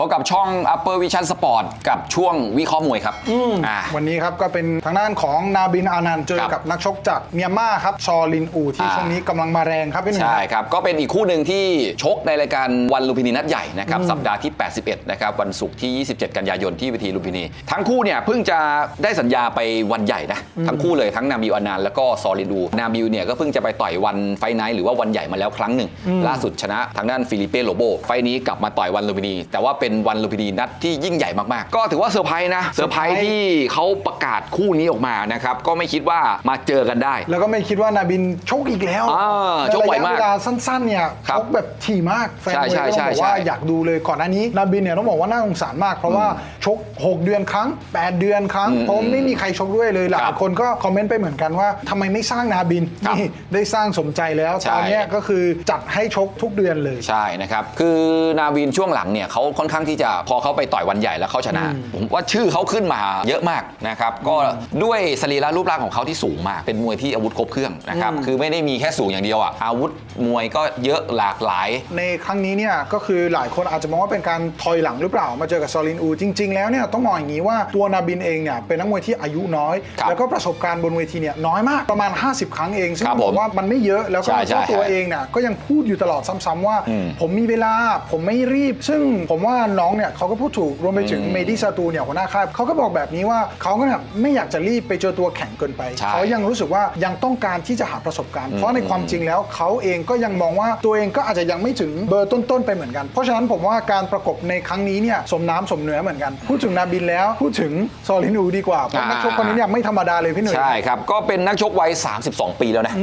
พบกับช่อง Upper Vision Sport กับช่วงวิเคราะห์มวยครับอ่า วันนี้ครับก็เป็นทางด้านของนาบินอานันต์เจอครับกับนักชกจากเมียนมาครับ ชอลินอูที่อ่า ช่วงนี้กำลังมาแรงครับพี่หนุ่ม ใช่ครับ ก็เป็นอีกคู่หนึ่งที่ชกในรายการวันลุมพินีนัดใหญ่นะครับสัปดาห์ที่ 81 นะครับวันศุกร์ที่ 27 กันยายนที่เวทีลุมพินี ทั้งคู่เนี่ยเพิ่งจะได้สัญญาไปวันใหญ่นะ ทั้งคู่เลยทั้งนาบิวอานานต์แล้วก็ซอลิดูนาบิวเนี่ยก็เพิ่งจะไปต่อยวันไฟไนท์หรือว่าวันใหญ่มาแล้วครั้งหนึ่ง ล่าสุดชนะทางด้านฟิลิเป้โลโบไฟล์นี้กลับมาต่อยวันลุมพินี แต่ว่าเป็นวันลุมพินีนัดที่ยิ่งใหญ่มากๆ ก็ถือว่าเซอร์ไพรส์นะเซอร์ไพรส์ที่เขาประกาศคู่นี้ออกมานะครับก็ไม่คิดว่ามาเจอกันได้ แล้วก็ไม่คิดว่านาบินชกอีกแล้วอ่าในชกระบ่อยยะมากเวลาสั้นๆเนี่ยครับชกแบบถี่มากแฟนใช่มวยใช่ก็ต้องบอกใช่ว่าใช่อยากดูเลยก่อนหน้านี้นาบินเนี่ยต้องบอกว่าน่าสงสารมาก เพราะว่าชก 6 เดือนครั้ง 8 เดือนครั้งเพราะไม่มีใครชกด้วยเลยหลาครัยบคนก็คอมเมนต์ไปเหมือนกันว่าทำไมไม่สร้างนาบินครับนี่ได้สร้างสมใจแล้วใช่ตอนเนี้ยก็คือจัดให้ชกทุกเดือนเลยใช่นะครับคือนาวินช่วงหลังเนี่ยเขาค่อนข้างที่จะพอเขาไปต่อยวันใหญ่แล้วเขาชนะ ผมว่าชื่อเขาขึ้นมาเยอะมากนะครับก็ด้วยสรีระรูปร่างของเขาที่สูงมาก เป็นมวยที่อาวุธครบเครื่องนะครับคือไม่ได้มีแค่สูงอย่างเดียวอะอาวุธมวยก็เยอะหลากหลาย ในครั้งนี้เนี่ยก็คือหลายคนอาจจะมองว่าเป็นการถอยหลังหรือเปล่ามาเจอกับซอลินอูจริง ๆ แล้วเนี่ยต้องมองอย่างนี้ว่าตัวนาบินเองเนี่ยเป็นนักมวยที่อายุน้อยครับแล้วก็ประสบการณ์บนเวทีเนี่ยน้อยมากประมาณ 50 ครั้งเองซึ่งครับบอผกมว่ามันไม่เยอะแล้วก็ใช่ใช่เจ้าตัวใช่เองเนี่ยก็ยังพูดอยู่ตลอดซ้ำๆว่าอืมผมมีเวลาผมไม่รีบ ซึ่งผมว่าน้องเนี่ยเขาก็พูดถูกรวมไปถึงเมดิซาตูเนี่ยหัวหน้าค่ายเขาก็บอกแบบนี้ว่าเขาก็เนี่ยไม่อยากจะรีบไปเจอตัวแข็งเกินไป ใช่เขายังรู้สึกว่ายังต้องการที่จะหาประสบการณ์ เพราะในความจริงแล้วเขาเองก็ยังมองว่าตัวเองก็อาจจะยังไม่ถึงเบอร์ต้นๆไปเหมือนกัน เพราะฉะนั้นผมว่าการประกบในครั้งนี้เนี่ยสมน้ำสมเนื้อเหมือนกัน พูดถึงนาบินแล้วพูดถึงซอลินูดีกว่าเพราะอ่านันักชกคนนี้เนี่ยไม่ธรรมดาเลยพี่หนุ่ย ใช่ครับ ก็เป็นนักชกวัย 32 ปีแล้วนะ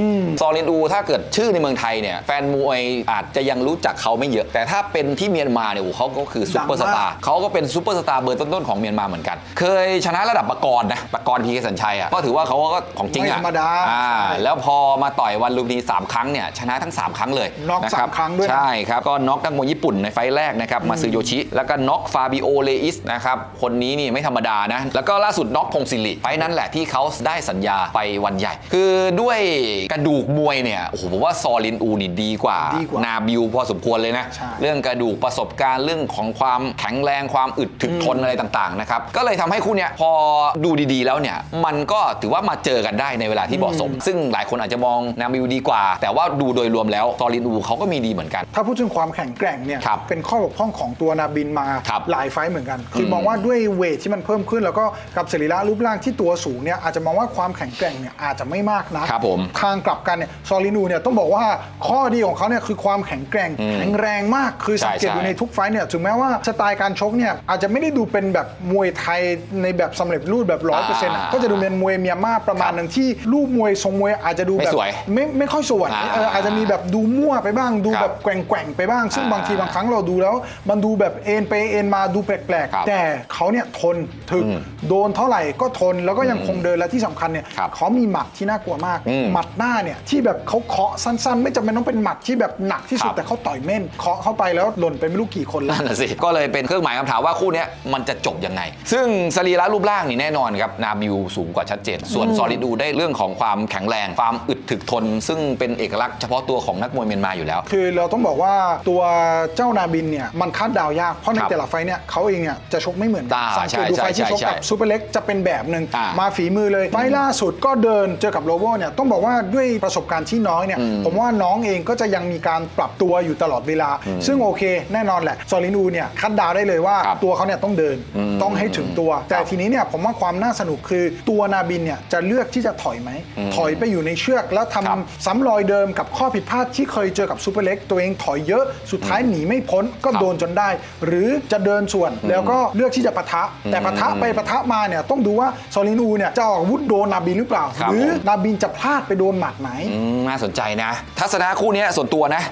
ซอลินอู ถ้าเกิดชื่อในเมืองไทยเนี่ย แฟนมวยอาจจะยังรู้จักเขาไม่เยอะ แต่ถ้าเป็นที่เมียนมาเนี่ยโอ้โหเขาก็คือซูเปอร์สตาร์เขาก็เป็นซูเปอร์สตาร์เบอร์ต้นๆของเมียนมาเหมือนกัน เคยชนะระดับปากรณ์นะปากรณ์พีเคสัญชัยอะก็ถือว่าเขาก็ของจริงไม่อะธรรมดาอ่าใช่แล้วพอมาต่อยวันลุมพินีสามครั้งเนี่ยชนะทั้ง 3 ครั้งเลยน็อกนะสามครั้งด้วยนะใช่ครับก็น็อกนักมวยญี่ปุ่นในไฟล์แรกนะครับมาซึโยชิ แล้วก็น็อกฟาบิโอเลอิสนะครับคนนี้นี่ไม่ธรรมดานะแล้วก็ล่าสุดน็อกพงศิริไฟล์นั้นแหละที่เขาได้สัญญาไปวันใหญ่ คือด้วยกระดูกมวยเนี่ยโอ้โหผมว่าซอลินอูนี่ดีกว่าดีกว่านาบิวพอสมควรเลยนะใช่เรื่องกระดูกประสบการณ์เรื่องของความแข็งแรงความอึดถึกทนอะไรต่างๆนะครับก็เลยทำให้คู่เนี้ยพอดูดีๆแล้วเนี่ยมันก็ถือว่ามาเจอกันได้ในเวลาที่เหมาะสม ซึ่งหลายคนอาจจะมองนาบิวดีกว่า แต่ว่าดูโดยรวมแล้วซอลินอูเขาก็มีดีเหมือนกัน ถ้าพูดถึงความแข็งแกร่งเนี่ย ครับเป็นข้อบกพร่องของตัวนาบินมาครับหลายไฟต์เหมือนกัน คืออมองว่าด้วยเวทที่มันเพิ่มขึ้น แล้วก็กับสรีระรูปร่างที่ตัวสูงเนี่ยอาจจะมองว่าความแข็งแกร่งเนี่ยอาจจะไม่มากนะครับผม ทางกลับกันเนี่ยซอลินูเนี่ยต้องบอกว่าข้อดีของเขาเนี่ยคือความแข็งแกร่งแข็งแรงมากคือสังเกตใช่ดูใช่ในทุกไฟต์เนี่ยถึงแม้ว่าสไตล์การชกเนี่ยอาจจะไม่ได้ดูเป็นแบบมวยไทยในแบบสำเร็จรูปแบบร้อยเปอร์เซ็นต์อ่าก็จะดูเป็นมวยเมียนมาประมาณหนึ่งที่รูปมวยทรงมวยอาจจะดูไม่แบบสวยไม่ไม่ค่อยสวยอ่าเอออาจจะมีแบบดูมั่วไปบ้างดูครับแบบแกว่งๆไปบ้าง ซึ่งอ่าบางทีบางครั้งเราดูแล้ว มันดูแบบเอ็นไปเอ็นมาดูแปลกครับๆแต่เขาเนี่ยทนถึกโดนเท่าไหร่ก็ทนแล้วก็ยังคงเดินและที่สำคัญเนี่ยครับเขามีหมัดที่น่ากลัวมากอืมหมัดหน้าเนี่ยที่แบบเขาเคาะสั้นๆ ไม่จำเป็นต้องเป็นหมัดที่แบบหนักที่สุดครับแต่เขาต่อยเม่นเคาะเข้าไปแล้วหล่นไปไม่รู้กี่คนแล้วนั่นนะสิก็เลยเป็นเครื่องหมายคำถามว่าคู่เนี้ยมันจะจบยังไง ซึ่งสรีระรูปร่างนี่แน่นอนครับนาบิวสูงกว่าชัดเจน ส่วนซอลิดูได้เรื่องของความแข็งแรง ความอึดถึกทน ซึ่งเป็นเอกลักษณ์เฉพาะตัวของนักมวยเมียนมาอยู่แล้ว คือเราต้องบอกว่าตัวเจ้านาบินเนี่ยมันคาดเดาวยาก เพราะในครับแต่ละไฟต์เนี่ยเขาเองเนี่ยจะชกไม่เหมือนกัอ่าสังเกตดูใช่ไฟต์ที่ใช่ชกกับใช่ซูเปอร์เล็กจะเป็นแบบหนึ่งอ่ามาฝีมือเลยไฟต์ล่าสุดก็เดินเจอกับโลโบเนี่ยต้องบอกว่าด้วยประสบการณ์ที่น้อยเนี่ยผมว่าน้องเองก็จะยังมีการปรับตัวอยู่ตลอดเวลา ซึ่งโอเค แน่นอนแหละซอลินูเนี่ยคาดเดาวได้เลยว่าครับตัวเขาเนี่ยต้องเดินอืมต้องให้ถึงตัว แต่ทีนี้เนี่ยผมว่าความน่าสนุกคือตัวนาบินเนี่ยจะเลือกที่จะถอยไหมถอยไปอยู่ในเชือกแล้วทำครับซ้ำรอยเดิมกับข้อผิดพลาดที่เคยเจอกับซูเปอร์เล็กตัวเองถอยเยอะสุดท้ายหนีไม่พ้นก็ครับโดนจนได้ หรือจะเดินส่วนแล้วก็เลือกที่จะปะทะ แต่ปะทะไปปะทะมาเนี่ยต้องดูว่าซอลินูเนี่ยจะออกอาวุธโดนนาบินหรือเปล่า ครับหรือผม นาบินจะพลาดไปโดนหมัดไหน อืมน่าสนใจนะ ทัศนะคู่เนี้ยส่วนตัวนะ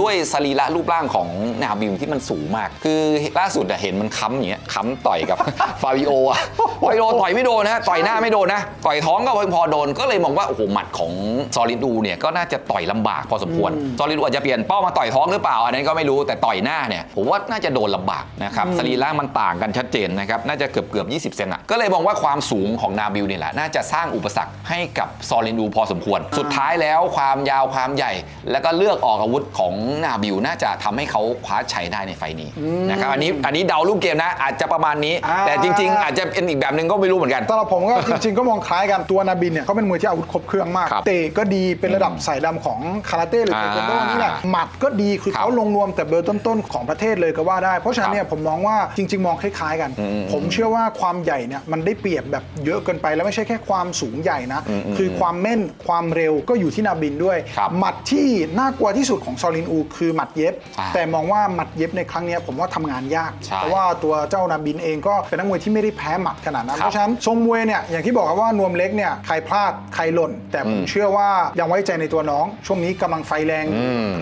ด้วยสรีระรูปร่างของนาบิวที่มันสูงมาก คือล่าสุดอะเห็นมันค้ำอย่างเงี้ยค้ำต่อยกับ ฟาบิโออะฟาบิโอต่อยไม่โดนนะต่อยหน้าไม่โดนนะต่อยท้องก็พอโดนก็เลยมองว่าโอ้โหหมัดของซอลิดูเนี่ยก็น่าจะต่อยลำบากพอสมควรซอลิดูอาจจะเปลี่ยนเป้ามาต่อยท้องหรือเปล่าอันนั้นก็ไม่รู้แต่ต่อยหน้าเนี่ยผมว่าน่าจะโดนลำบากนะครับสรีระมันต่างกันชัดเจนนะครับน่าจะเกือบเกือบ 20 เซนอะก็เลยมองว่าความสูงของนาบิวเนี่ยแหละน่าจะสร้างอุปสรรคให้กับซอลิดูพอสมควร สุดท้ายแล้วความยาวความใหญ่ แล้วก็เลือกออกอาวุธของนาบิวน่าจะทำให้เขาคว้าชัยได้ในไฟล์นี้นะครับอันนี้อันนี้เดาลูกเกมนะ อาจจะประมาณนี้ อ่า แต่จริง ๆ อาจจะเป็นอีกแบบหนึ่งก็ไม่รู้เหมือนกัน สำหรับผมก็ จริงๆก็มองคล้ายกันตัวนาบินเนี่ยเขาเป็นมวยที่อาวุธครบเครื่องมาก ครับเตะก็ดีเป็นระดับสายดำของคาราเต้หรือเทควันโดอ่านี่แหละหมัดก็ดีคือครับเขาลงนวมแต่เบอร์ต้นๆของประเทศเลยก็ว่าได้ เพราะฉะนั้นเนี่ยครับผมมองว่าจริง ๆ มองคล้าย ๆ กัน ผมเชื่อว่าความใหญ่เนี่ยมันได้เปรียบแบบเยอะเกินไปแล้วไม่ใช่แค่ความสูงใหญ่นะ คือความแม่นความเร็วก็อยู่ที่นาบินด้วย ครับหมัดที่น่ากลัวที่สุดของซอลินอู คือหมัดเย็บ อ่า แต่มองว่าหมัดเย็บในครั้งเนี้ยผมว่าทำงานยาก ใช่เพราะว่าตัวเจ้านาบินเองก็เป็นนักมวยที่ไม่ได้แพ้หมัดขนาดนั้น ครับเพราะฉะนั้นทรงมวยเนี่ยอย่างที่บอกครับว่านวมเล็กเนี่ยใครพลาดใครหล่น แต่ผมเชื่อว่ายังไว้ใจในตัวน้อง ช่วงนี้กำลังไฟแรง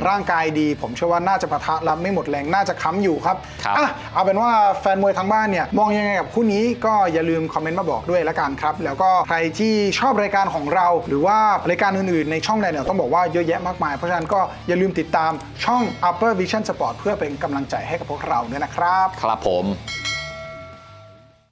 ร่างกายดี ผมเชื่อว่าน่าจะปะทะรับไม่หมดแรงน่าจะค้ำอยู่ครับครับ อะเอาเป็นว่าแฟนมวยทางบ้านเนี่ยมองยังไงกับคู่นี้ก็อย่าลืมคอมเมนต์มาบอกด้วยละกันครับแล้วก็ใครที่ชอบรายการของเรา หรือว่ารายการอื่นๆในช่องใดเนี่ยต้องบอกว่าเยอะแยะมากมายเพราะฉะนั้นก็อย่าลืมติดตามช่อง Upper Vision Sport เพื่อเป็นกำลังใจให้กับพวกเราด้วยนะครับ ครับผม